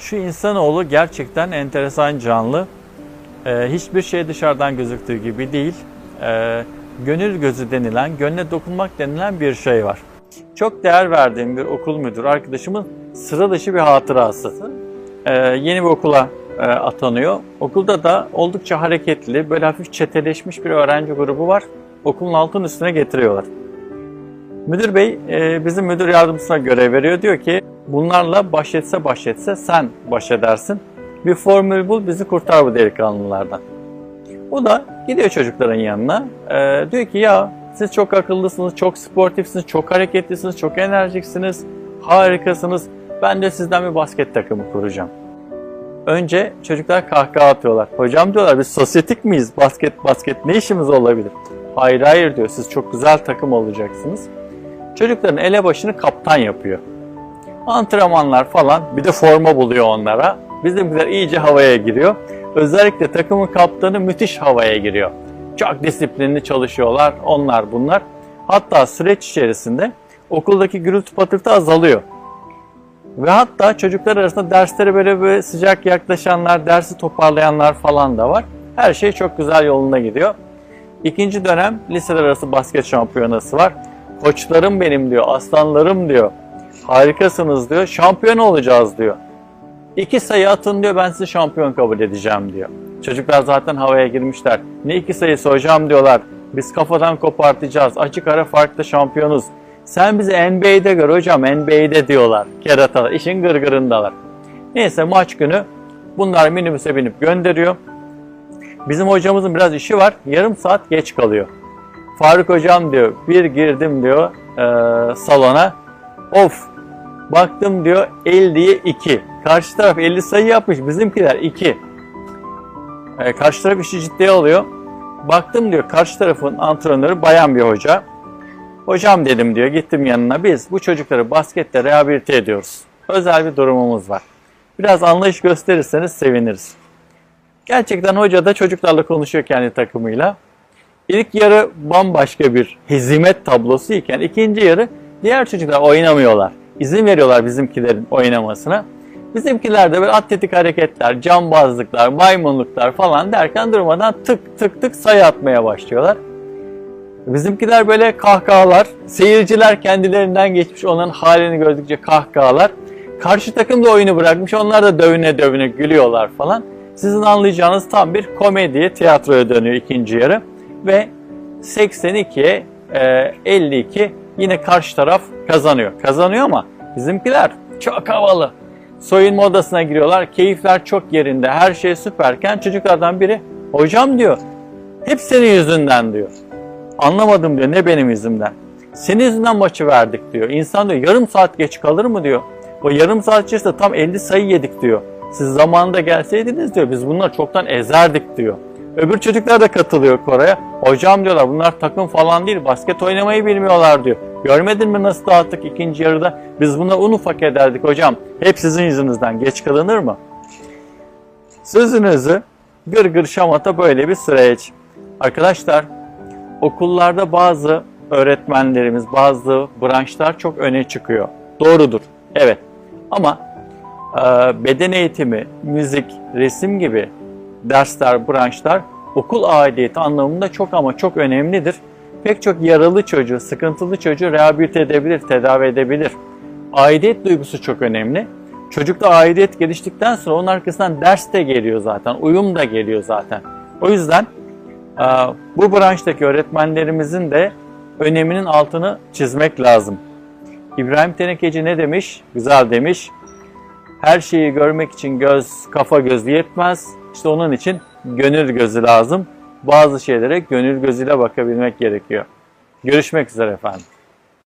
Şu insanoğlu gerçekten enteresan canlı. Ee, hiçbir şey dışarıdan gözüktüğü gibi değil. Ee, gönül gözü denilen, gönle dokunmak denilen bir şey var. Çok değer verdiğim bir okul müdürü arkadaşımın sıra dışı bir hatırası. Ee, yeni bir okula e, atanıyor. Okulda da oldukça hareketli, böyle hafif çeteleşmiş bir öğrenci grubu var. Okulun altın üstüne getiriyorlar. Müdür bey e, bizim müdür yardımcısına görev veriyor. Diyor ki bunlarla baş etse baş etse sen baş edersin. Bir formül bul bizi kurtar bu delikanlılardan. O da gidiyor çocukların yanına. E, diyor ki ya siz çok akıllısınız, çok sportifsiniz, çok hareketlisiniz, çok enerjiksiniz, harikasınız. Ben de sizden bir basket takımı kuracağım. Önce çocuklar kahkaha atıyorlar. Hocam diyorlar biz sosyetik miyiz? Basket basket ne işimiz olabilir? Hayır hayır diyor siz çok güzel takım olacaksınız. Çocukların elebaşını kaptan yapıyor. Antrenmanlar falan bir de forma buluyor onlara. Bizimkiler iyice havaya giriyor. Özellikle takımın kaptanı müthiş havaya giriyor. Çok disiplinli çalışıyorlar onlar bunlar. Hatta süreç içerisinde okuldaki gürültü patırtı azalıyor. Ve hatta çocuklar arasında derslere böyle, böyle sıcak yaklaşanlar, dersi toparlayanlar falan da var. Her şey çok güzel yolunda gidiyor. İkinci dönem liseler arası basket şampiyonası var. Koçlarım benim diyor, aslanlarım diyor. Harikasınız diyor, şampiyon olacağız diyor. İki sayı atın diyor, ben sizi şampiyon kabul edeceğim diyor. Çocuklar zaten havaya girmişler. Ne iki sayısı hocam diyorlar. Biz kafadan kopartacağız. Açık ara farklı şampiyonuz. Sen bizi NBA'de gör hocam NBA'de diyorlar. Keratalar. işin gırgırındalar. Neyse maç günü bunlar minibüse binip gönderiyor. Bizim hocamızın biraz işi var. Yarım saat geç kalıyor. Faruk hocam diyor bir girdim diyor e, salona. Of baktım diyor 50'ye 2. Karşı taraf 50 sayı yapmış bizimkiler 2. E, karşı taraf işi ciddiye alıyor. Baktım diyor karşı tarafın antrenörü bayan bir hoca. Hocam dedim diyor gittim yanına biz bu çocukları baskette rehabilite ediyoruz. Özel bir durumumuz var. Biraz anlayış gösterirseniz seviniriz. Gerçekten hoca da çocuklarla konuşuyor kendi takımıyla. İlk yarı bambaşka bir hezimet tablosu iken ikinci yarı diğer çocuklar oynamıyorlar. İzin veriyorlar bizimkilerin oynamasına. Bizimkiler de böyle atletik hareketler, cambazlıklar, maymunluklar falan derken durmadan tık tık tık sayı atmaya başlıyorlar. Bizimkiler böyle kahkahalar, seyirciler kendilerinden geçmiş onların halini gördükçe kahkahalar. Karşı takım da oyunu bırakmış, onlar da dövüne dövüne gülüyorlar falan. Sizin anlayacağınız tam bir komediye, tiyatroya dönüyor ikinci yarı. Ve 82'ye e, 52 yine karşı taraf kazanıyor. Kazanıyor ama bizimkiler çok havalı. Soyunma odasına giriyorlar, keyifler çok yerinde, her şey süperken çocuklardan biri hocam diyor, hep senin yüzünden diyor. Anlamadım diyor ne benim yüzümden. Senin yüzünden maçı verdik diyor. İnsan diyor yarım saat geç kalır mı diyor. O yarım saat içerisinde tam 50 sayı yedik diyor. Siz zamanında gelseydiniz diyor biz bunları çoktan ezerdik diyor. Öbür çocuklar da katılıyor Koray'a. Hocam diyorlar bunlar takım falan değil basket oynamayı bilmiyorlar diyor. Görmedin mi nasıl dağıttık ikinci yarıda? Biz buna un ufak ederdik hocam. Hep sizin yüzünüzden geç kalınır mı? Sözünüzü gırgır şamata böyle bir süreç. Arkadaşlar okullarda bazı öğretmenlerimiz, bazı branşlar çok öne çıkıyor. Doğrudur. Evet. Ama e, beden eğitimi, müzik, resim gibi dersler, branşlar okul aidiyeti anlamında çok ama çok önemlidir. Pek çok yaralı çocuğu, sıkıntılı çocuğu rehabilite edebilir, tedavi edebilir. Aidiyet duygusu çok önemli. Çocukta aidiyet geliştikten sonra onun arkasından ders de geliyor zaten, uyum da geliyor zaten. O yüzden e, bu branştaki öğretmenlerimizin de öneminin altını çizmek lazım. İbrahim Tenekeci ne demiş? Güzel demiş. Her şeyi görmek için göz, kafa gözü yetmez. İşte onun için gönül gözü lazım. Bazı şeylere gönül gözüyle bakabilmek gerekiyor. Görüşmek üzere efendim.